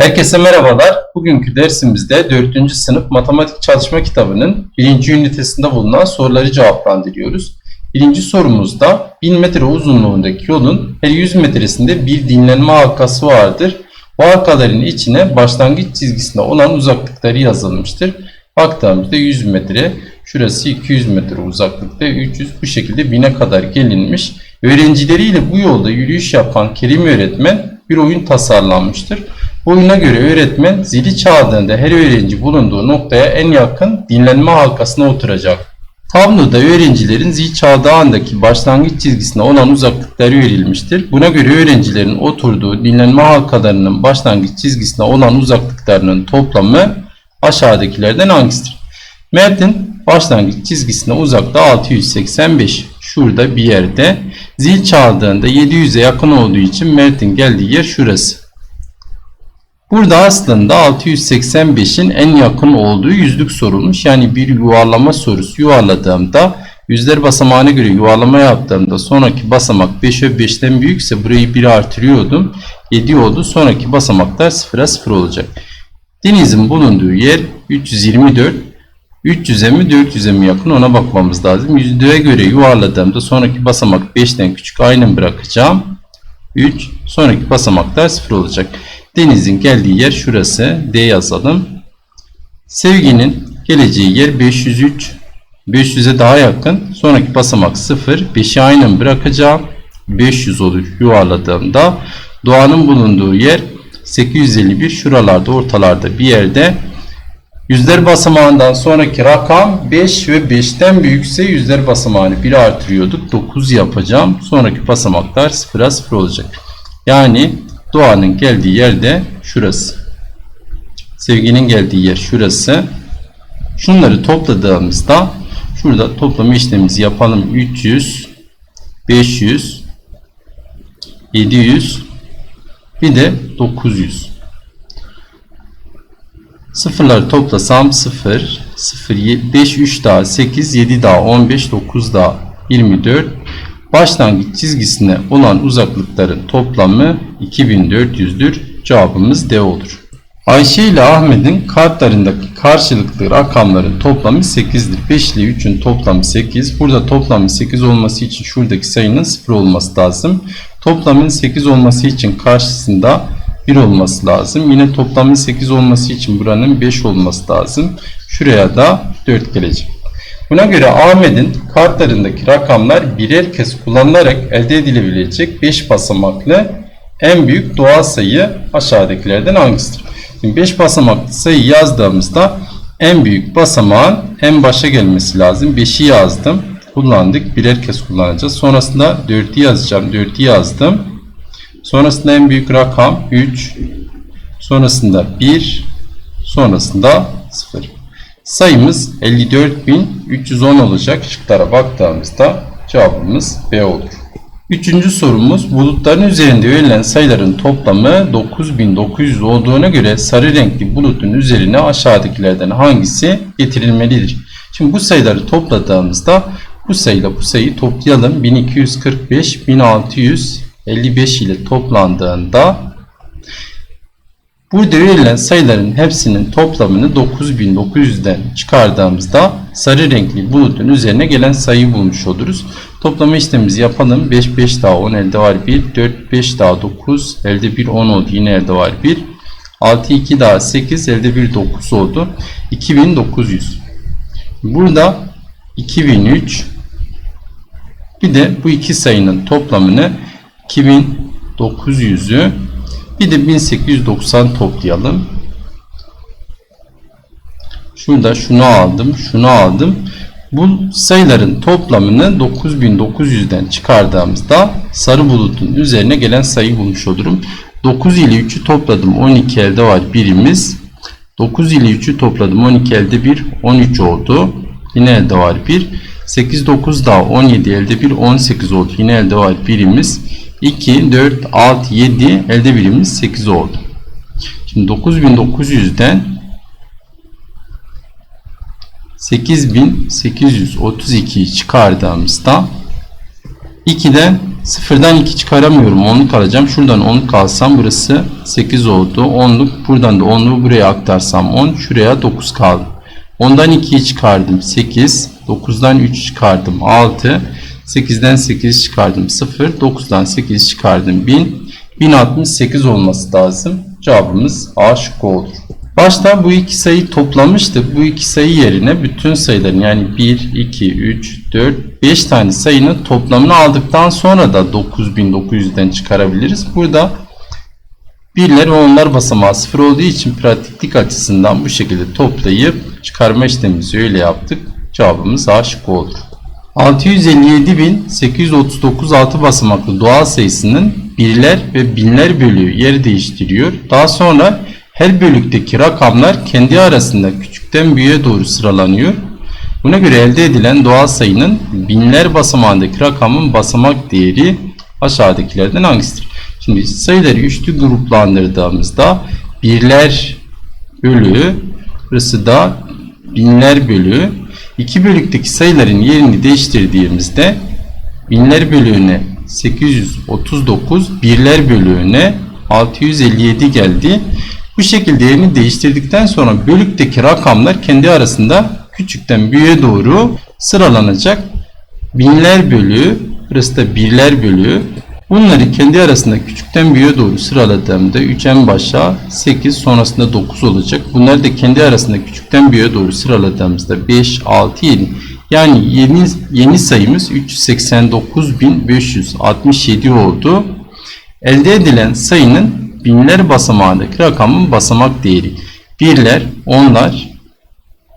Herkese merhabalar. Bugünkü dersimizde 4. sınıf matematik çalışma kitabının 1. ünitesinde bulunan soruları cevaplandırıyoruz. Birinci sorumuzda 1000 metre uzunluğundaki yolun her 100 metresinde bir dinlenme halkası vardır. Bu halkaların içine başlangıç çizgisinde olan uzaklıkları yazılmıştır. Baktığımızda 100 metre, şurası 200 metre uzaklıkta, 300 bu şekilde 1000'e kadar gelinmiş. Öğrencileriyle bu yolda yürüyüş yapan Kerim öğretmen bir oyun tasarlanmıştır. Oyuna göre öğretmen zili çaldığında her öğrenci bulunduğu noktaya en yakın dinlenme halkasına oturacak. Tabloda öğrencilerin zil çaldığı andaki başlangıç çizgisine olan uzaklıkları verilmiştir. Buna göre öğrencilerin oturduğu dinlenme halkalarının başlangıç çizgisine olan uzaklıklarının toplamı aşağıdakilerden hangisidir? Mert'in başlangıç çizgisine uzaklığı 685. Şurada bir yerde. Zil çaldığında 700'e yakın olduğu için Mert'in geldiği yer şurası. Burada aslında 685'in en yakın olduğu yüzlük sorulmuş. Yani bir yuvarlama sorusu yuvarladığımda yüzler basamağına göre yuvarlama yaptığımda sonraki basamak 5 ve 5'ten büyükse burayı 1 artırıyordum. 7 oldu. Sonraki basamaklar 0'a 0 olacak. Denizin bulunduğu yer 324. 300'e mi 400'e mi yakın ona bakmamız lazım. Yüzlüğe göre yuvarladığımda sonraki basamak 5'ten küçük aynen bırakacağım. 3 sonraki basamaklar 0 olacak. Denizin geldiği yer şurası. D yazalım. Sevginin geleceği yer 503. 500'e daha yakın. Sonraki basamak 0. 5'i aynen bırakacağım. 500 olur yuvarladığımda. Doğanın bulunduğu yer 851. Şuralarda ortalarda bir yerde. Yüzler basamağından sonraki rakam 5 ve 5'ten büyükse yüzler basamağını 1 artırıyorduk. 9 yapacağım. Sonraki basamaklar 0'a 0 olacak. Yani Doğanın geldiği yerde şurası. Sevginin geldiği yer şurası. Şunları topladığımızda şurada toplama işlemimizi yapalım. 300, 500, 700 bir de 900. Sıfırları toplasam 0, 0, 5, 3 daha 8, 7 daha 15, 9 daha 24, Başlangıç çizgisine olan uzaklıkların toplamı 2400'dür. Cevabımız D olur. Ayşe ile Ahmet'in kartlarındaki karşılıklı rakamların toplamı 8'dir. 5 ile 3'ün toplamı 8. Burada toplamı 8 olması için şuradaki sayının 0 olması lazım. Toplamın 8 olması için karşısında 1 olması lazım. Yine toplamın 8 olması için buranın 5 olması lazım. Şuraya da 4 gelecek. Buna göre Ahmet'in kartlarındaki rakamlar birer kez kullanılarak elde edilebilecek 5 basamaklı en büyük doğal sayı aşağıdakilerden hangisidir? 5 basamaklı sayı yazdığımızda en büyük basamağın en başa gelmesi lazım. 5'i yazdım. Kullandık. Birer kez kullanacağız. Sonrasında 4'ü yazacağım. 4'ü yazdım. Sonrasında en büyük rakam 3. Sonrasında 1. Sonrasında 0. Sayımız 54.310 olacak. Şıklara baktığımızda cevabımız B olur. Üçüncü sorumuz bulutların üzerinde verilen sayıların toplamı 9900 olduğuna göre sarı renkli bulutun üzerine aşağıdakilerden hangisi getirilmelidir? Şimdi bu sayıları topladığımızda bu sayıyla bu sayıyı toplayalım. 1245 1655 ile toplandığında Burada verilen sayıların hepsinin toplamını 9900'den çıkardığımızda sarı renkli bulutun üzerine gelen sayıyı bulmuş oluruz. Toplama işlemimizi yapalım. 5 5 daha 10 elde var 1. 4 5 daha 9 elde 1 10 oldu. Yine elde var 1. 6 2 daha 8 elde 1 9 oldu. 2900. Burada 2003 bir de bu iki sayının toplamını 2900'ü bir de 1890 toplayalım. Şurada şunu aldım, şunu aldım. Bu sayıların toplamını 9900'den çıkardığımızda sarı bulutun üzerine gelen sayı bulmuş olurum. 9 ile 3'ü topladım. 12 elde var birimiz. 9 ile 3'ü topladım. 12 elde 1. 13 oldu. Yine elde var 1. 8 9 daha 17 elde 1. 18 oldu. Yine elde var birimiz. 2, 4, 6, 7 elde birimiz 8 oldu. Şimdi 9900'den 8832'yi çıkardığımızda 2'den Sıfırdan 2 çıkaramıyorum. 10'luk alacağım. Şuradan 10'luk alsam burası 8 oldu. 10'luk buradan da 10'luğu buraya aktarsam 10. Şuraya 9 kaldı. 10'dan 2'yi çıkardım 8. 9'dan 3 çıkardım 6. 8'den 8 çıkardım 0. 9'dan 8 çıkardım 1000. 1068 olması lazım. Cevabımız A şıkkı olur. Başta bu iki sayı toplamıştık. Bu iki sayı yerine bütün sayıların yani 1, 2, 3, 4, 5 tane sayının toplamını aldıktan sonra da 9900'den çıkarabiliriz. Burada birler ve onlar basamağı sıfır olduğu için pratiklik açısından bu şekilde toplayıp çıkarma işlemimizi öyle yaptık. Cevabımız A şıkkı olur. 657.839 altı basamaklı doğal sayısının birler ve binler bölüğü yer değiştiriyor. Daha sonra her bölükteki rakamlar kendi arasında küçükten büyüğe doğru sıralanıyor. Buna göre elde edilen doğal sayının binler basamağındaki rakamın basamak değeri aşağıdakilerden hangisidir? Şimdi sayıları üçlü gruplandırdığımızda birler bölü, burası da binler bölü, 2 bölükteki sayıların yerini değiştirdiğimizde binler bölüğüne 839 birler bölüğüne 657 geldi. Bu şekilde yerini değiştirdikten sonra bölükteki rakamlar kendi arasında küçükten büyüğe doğru sıralanacak. Binler bölüğü, burası da birler bölüğü, Bunları kendi arasında küçükten büyüğe doğru sıraladığımda 3 en başa 8 sonrasında 9 olacak. Bunları da kendi arasında küçükten büyüğe doğru sıraladığımızda 5, 6, 7. Yani yeni, yeni sayımız 389.567 oldu. Elde edilen sayının binler basamağındaki rakamın basamak değeri. Birler, onlar,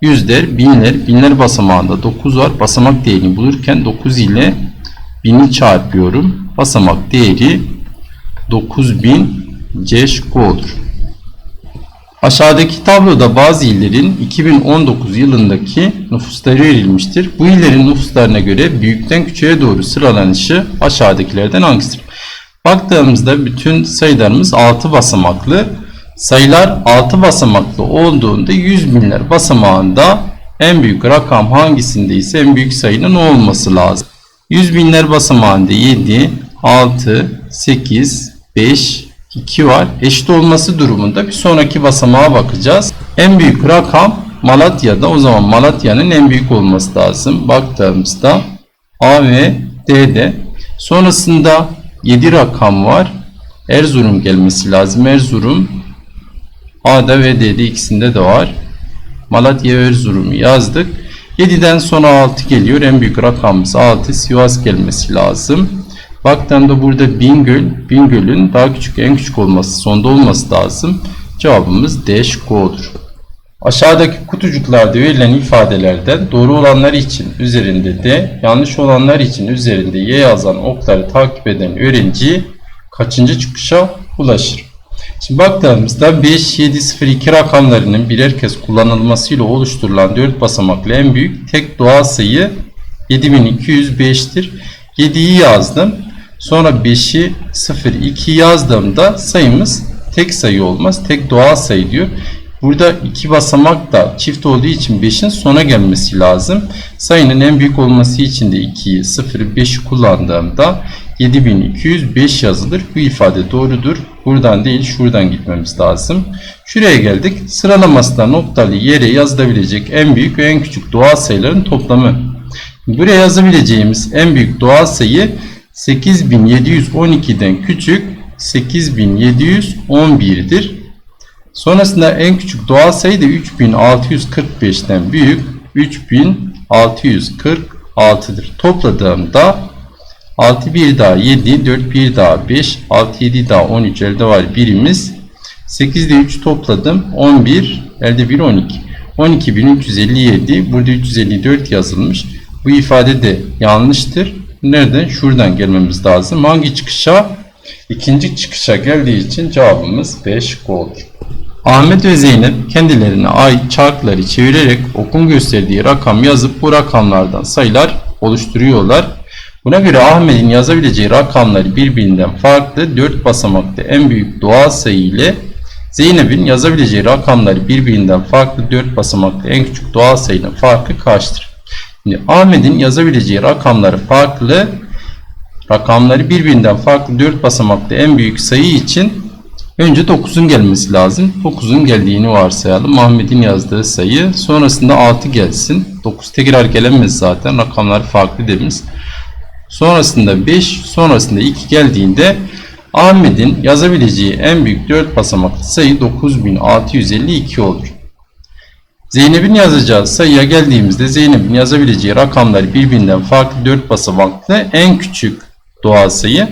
yüzler, binler, binler basamağında 9 var. Basamak değerini bulurken 9 ile 1000'i çarpıyorum. Basamak değeri 9000 C şıkkı olur. Aşağıdaki tabloda bazı illerin 2019 yılındaki nüfusları verilmiştir. Bu illerin nüfuslarına göre büyükten küçüğe doğru sıralanışı aşağıdakilerden hangisidir? Baktığımızda bütün sayılarımız 6 basamaklı. Sayılar 6 basamaklı olduğunda 100 binler basamağında en büyük rakam hangisindeyse en büyük sayının olması lazım. 100 binler basamağında 7, 6, 8, 5, 2 var. Eşit olması durumunda bir sonraki basamağa bakacağız. En büyük rakam Malatya'da. O zaman Malatya'nın en büyük olması lazım. Baktığımızda A ve D'de. Sonrasında 7 rakam var. Erzurum gelmesi lazım. Erzurum A'da ve D'de ikisinde de var. Malatya Erzurum'u yazdık. 7'den sonra 6 geliyor. En büyük rakamımız 6. Sivas gelmesi lazım. Baktığımda burada Bingöl, Bingöl'ün daha küçük en küçük olması, sonda olması lazım. Cevabımız D şıkkı. Aşağıdaki kutucuklarda verilen ifadelerden doğru olanlar için üzerinde D, yanlış olanlar için üzerinde Y yazan okları takip eden öğrenci kaçıncı çıkışa ulaşır? Şimdi baktığımızda 5, 7, 0, 2 rakamlarının birer kez kullanılmasıyla oluşturulan 4 basamaklı en büyük tek doğal sayı 7205'tir. 7'yi yazdım. Sonra 5'i 0, 2 yazdığımda sayımız tek sayı olmaz. Tek doğal sayı diyor. Burada iki basamak da çift olduğu için 5'in sona gelmesi lazım. Sayının en büyük olması için de 2'yi, 0'ı, 5'i kullandığımda 7205 yazılır. Bu ifade doğrudur. Buradan değil şuradan gitmemiz lazım. Şuraya geldik. Sıralamasında noktalı yere yazılabilecek en büyük ve en küçük doğal sayıların toplamı. Buraya yazabileceğimiz en büyük doğal sayı 8712'den küçük 8711'dir. Sonrasında en küçük doğal sayı da 3645'ten büyük 3646'dır. Topladığımda 6 bir daha 7, 4 bir daha 5, 6 7 daha 13 elde var birimiz. 8 ile 3 topladım 11 elde 1 12. 12357 burada 354 yazılmış. Bu ifade de yanlıştır. Nereden? Şuradan gelmemiz lazım. Hangi çıkışa? İkinci çıkışa geldiği için cevabımız B şıkkı olur. Ahmet ve Zeynep kendilerine ait çarkları çevirerek okun gösterdiği rakam yazıp bu rakamlardan sayılar oluşturuyorlar. Buna göre Ahmet'in yazabileceği rakamları birbirinden farklı 4 basamaklı en büyük doğal sayı ile Zeynep'in yazabileceği rakamları birbirinden farklı 4 basamaklı en küçük doğal sayının farkı kaçtır? Şimdi Ahmet'in yazabileceği rakamları farklı rakamları birbirinden farklı 4 basamaklı en büyük sayı için önce 9'un gelmesi lazım. 9'un geldiğini varsayalım. Ahmet'in yazdığı sayı sonrasında 6 gelsin. 9 tekrar gelemez zaten. Rakamlar farklı demiş. Sonrasında 5, sonrasında 2 geldiğinde Ahmet'in yazabileceği en büyük 4 basamaklı sayı 9652 olur. Zeynep'in yazacağı sayıya geldiğimizde Zeynep'in yazabileceği rakamları birbirinden farklı 4 basamaklı en küçük doğal sayı.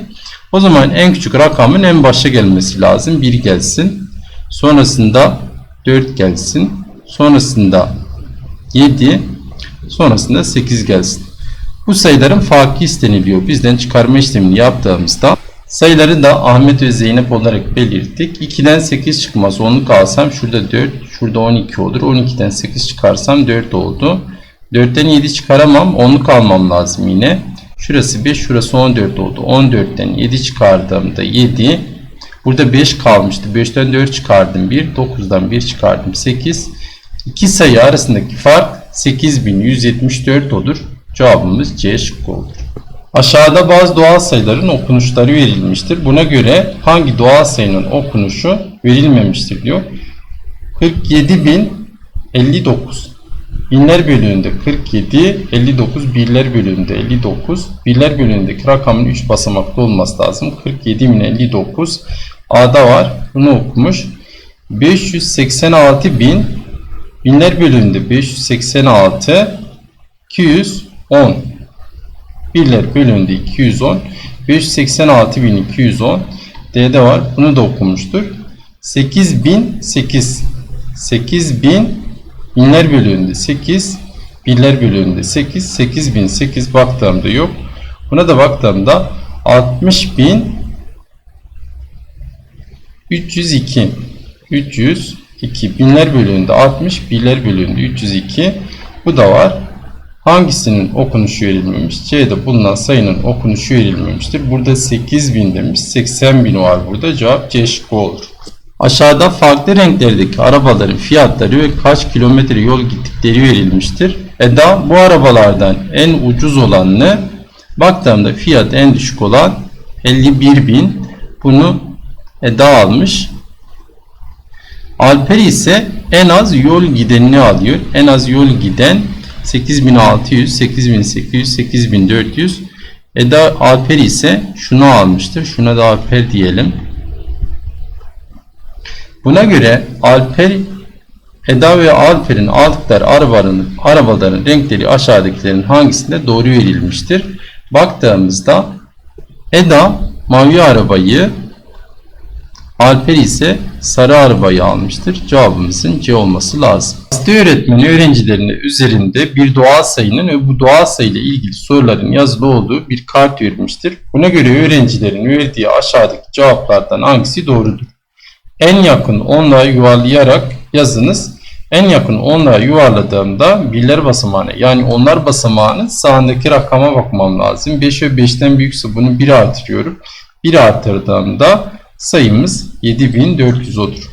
O zaman en küçük rakamın en başa gelmesi lazım. 1 gelsin. Sonrasında 4 gelsin. Sonrasında 7. Sonrasında 8 gelsin. Bu sayıların farkı isteniliyor. Bizden çıkarma işlemini yaptığımızda sayıları da Ahmet ve Zeynep olarak belirttik. 2'den 8 çıkmaz. Onluk alsam şurada 4, şurada 12 olur. 12'den 8 çıkarsam 4 oldu. 4'ten 7 çıkaramam. Onluk almam lazım yine. Şurası 5, şurası 14 oldu. 14'ten 7 çıkardığımda 7. Burada 5 kalmıştı. 5'ten 4 çıkardım 1. 9'dan 1 çıkardım 8. İki sayı arasındaki fark 8174 olur. Cevabımız C şıkkı olur. Aşağıda bazı doğal sayıların okunuşları verilmiştir. Buna göre hangi doğal sayının okunuşu verilmemiştir diyor. 47059 Binler bölüğünde 47, 59 birler bölüğünde 59. Birler bölüğündeki rakamın 3 basamaklı olması lazım. 47.059 A'da var. Bunu okumuş. 586 bin binler bölüğünde 586 210 birler bölüğünde 210 586.210 D'de var. Bunu da okumuştur. 8008 8000 binler bölüğünde 8 birler bölüğünde 8 8008 baktığımda yok. Buna da baktığımda 60.000 302 302 binler bölüğünde 60 birler bölüğünde 302 bu da var. Hangisinin okunuşu verilmemiş? C'de bulunan sayının okunuşu verilmemiştir. Burada 8000 demiş. 80 bin var burada. Cevap C şıkkı olur. Aşağıda farklı renklerdeki arabaların fiyatları ve kaç kilometre yol gittikleri verilmiştir. Eda bu arabalardan en ucuz olanını baktığımda fiyat en düşük olan 51 bin. Bunu Eda almış. Alper ise en az yol gidenini alıyor. En az yol giden 8600, 8800, 8400. Eda Alper ise şunu almıştır. Şuna da Alper diyelim. Buna göre Alper Eda ve Alper'in aldıkları arabanın, arabaların renkleri aşağıdakilerin hangisinde doğru verilmiştir? Baktığımızda Eda mavi arabayı Alper ise sarı arabayı almıştır. Cevabımızın C olması lazım. Aslı öğretmeni öğrencilerine üzerinde bir doğal sayının ve bu doğal sayı ile ilgili soruların yazılı olduğu bir kart vermiştir. Buna göre öğrencilerin verdiği aşağıdaki cevaplardan hangisi doğrudur? En yakın onluğa yuvarlayarak yazınız. En yakın onluğa yuvarladığımda birler basamağına yani onlar basamağının sağındaki rakama bakmam lazım. 5 ve 5'ten büyükse bunu 1 artırıyorum. 1 artırdığımda sayımız 7400 olur.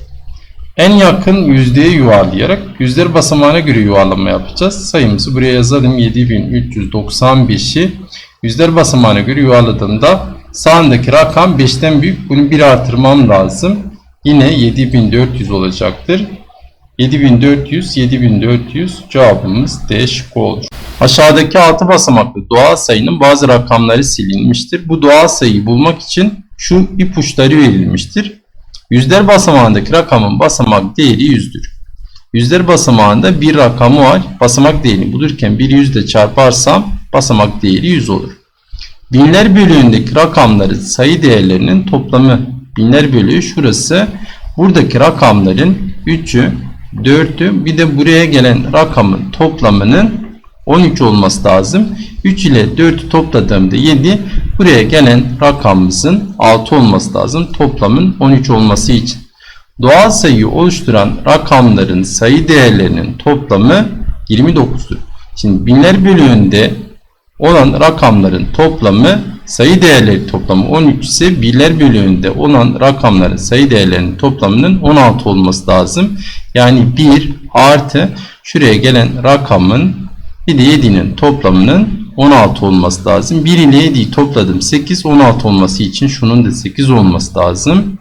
En yakın yüzdeye yuvarlayarak yüzler basamağına göre yuvarlama yapacağız. Sayımızı buraya yazalım. 7395'i yüzler basamağına göre yuvarladığımda sağındaki rakam 5'ten büyük. Bunu 1 artırmam lazım. Yine 7400 olacaktır. 7400, 7400 cevabımız D şıkkı olur. Aşağıdaki 6 basamaklı doğal sayının bazı rakamları silinmiştir. Bu doğal sayıyı bulmak için şu ipuçları verilmiştir. Yüzler basamağındaki rakamın basamak değeri 100'dür. Yüzler basamağında bir rakamı var. Basamak değerini bulurken bir yüzle çarparsam basamak değeri 100 olur. Binler bölüğündeki rakamların sayı değerlerinin toplamı binler bölüğü şurası. Buradaki rakamların 3'ü, 4'ü bir de buraya gelen rakamın toplamının 13 olması lazım. 3 ile 4'ü topladığımda 7. Buraya gelen rakamımızın 6 olması lazım. Toplamın 13 olması için. Doğal sayıyı oluşturan rakamların sayı değerlerinin toplamı 29'dur. Şimdi binler bölüğünde olan rakamların toplamı sayı değerleri toplamı 13 ise birler bölüğünde olan rakamların sayı değerlerinin toplamının 16 olması lazım. Yani 1 artı şuraya gelen rakamın bir de 7'nin toplamının 16 olması lazım. 1 ile 7'yi topladım 8. 16 olması için şunun da 8 olması lazım.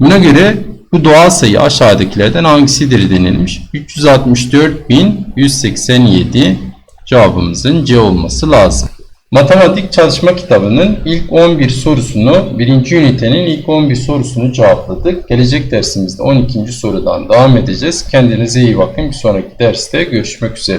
Buna göre bu doğal sayı aşağıdakilerden hangisidir denilmiş. 364.187 cevabımızın C olması lazım. Matematik çalışma kitabının ilk 11 sorusunu, birinci ünitenin ilk 11 sorusunu cevapladık. Gelecek dersimizde 12. sorudan devam edeceğiz. Kendinize iyi bakın. Bir sonraki derste görüşmek üzere.